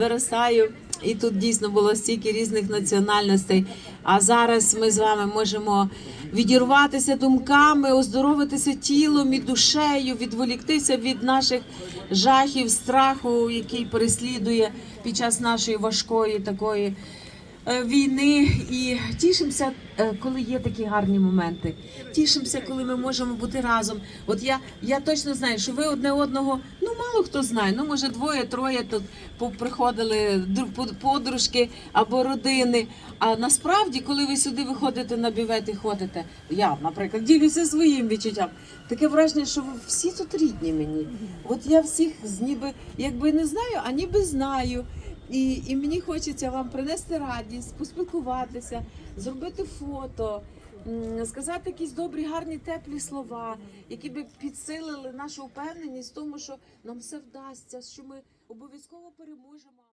Виростаю, і тут дійсно було стільки різних національностей. А зараз ми з вами можемо відірватися думками, оздоровитися тілом і душею, відволіктися від наших жахів, страху, який переслідує під час нашої важкої такої війни. І тішимося, е, коли є такі гарні моменти. Тішимося, коли ми можемо бути разом. От я, я точно знаю, що ви одне одного, ну мало хто знає. Ну може двоє-троє тут приходили дру- под- подружки або родини. А насправді, коли ви сюди виходите на бювет і ходите, я, наприклад, ділюся своїм відчуттям. Таке враження, що ви всі тут рідні мені. От я всіх ніби якби не знаю, а ніби знаю. І, і мені хочеться вам принести радість, поспілкуватися, зробити фото, сказати якісь добрі, гарні, теплі слова, які би підсилили нашу впевненість в тому, що нам все вдасться, що ми обов'язково переможемо.